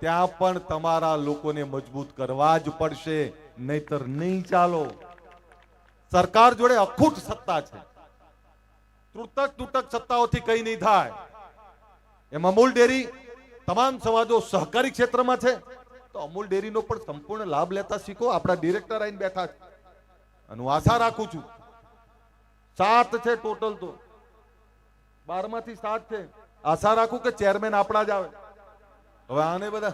ત્યાં પણ તમારા લોકોને મજબૂત કરવા જ પડશે, નહીતર નહીં ચાલો. સરકાર જોડે અખૂટ સત્તા છે. તૂટક તૂટક સત્તાઓથી કઈ નહીં થાય. એમ અમૂલ ડેરી તમામ સમાજો સહકારી ક્ષેત્રમાં છે. તો અમૂલ ડેરીનો પણ સંપૂર્ણ લાભ લેતા શીખો. આપણા ડિરેક્ટર આવીને બેઠા છે. અને હું આશા રાખું છું, સાત છે ટોટલ તો. બારમાંથી સાત છે. આશા રાખું કે ચેરમેન આપણા જ આવે. હવે આને બધા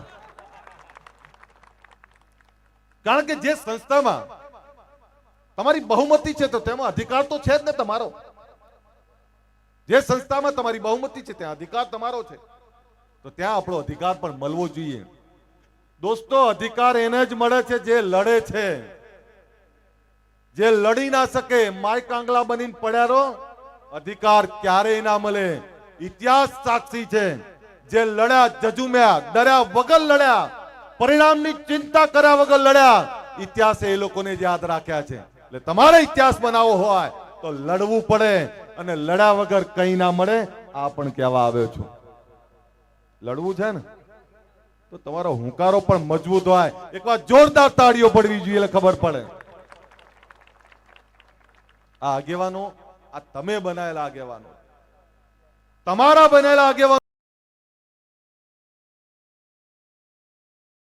કારણ કે જે સંસ્થામાં તમારી બહુમતી છે તો તેમાં અધિકાર તો છે જ ને તમારો. જે સંસ્થામાં તમારી બહુમતી છે ત્યાં અધિકાર તમારો છે. તો ત્યાં આપણો અધિકાર પણ મળવો જોઈએ. દોસ્તો, અધિકાર એને જ મળે છે જે લડે છે. જે લડી ના શકે માય કાંગલા બનીને પડ્યા રહો, અધિકાર ક્યારેય ના મળે. ઇતિહાસ સાક્ષી છે. જે લડ્યા જજુમ્યા, ડર્યા વગર લડ્યા, પરિણામની ચિંતા કર્યા વગર લડ્યા, ઇતિહાસે એ લોકોને યાદ રાખ્યા છે. એટલે તમારે ઇતિહાસ બનાવવો હોય તો લડવું પડે અને લડ્યા વગર કઈ ના મળે, આ પણ કહેવા આવ્યો છું. લડવું છે ને? તો તમારો હુંકારો પણ મજબૂત હોય. એકવાર જોરદાર તાળીઓ પડવી જોઈએ એટલે ખબર પડે. આ આગેવાનો, આ તમે બનાયેલા આગેવાનો. તમારા બનેલા આગેવાનો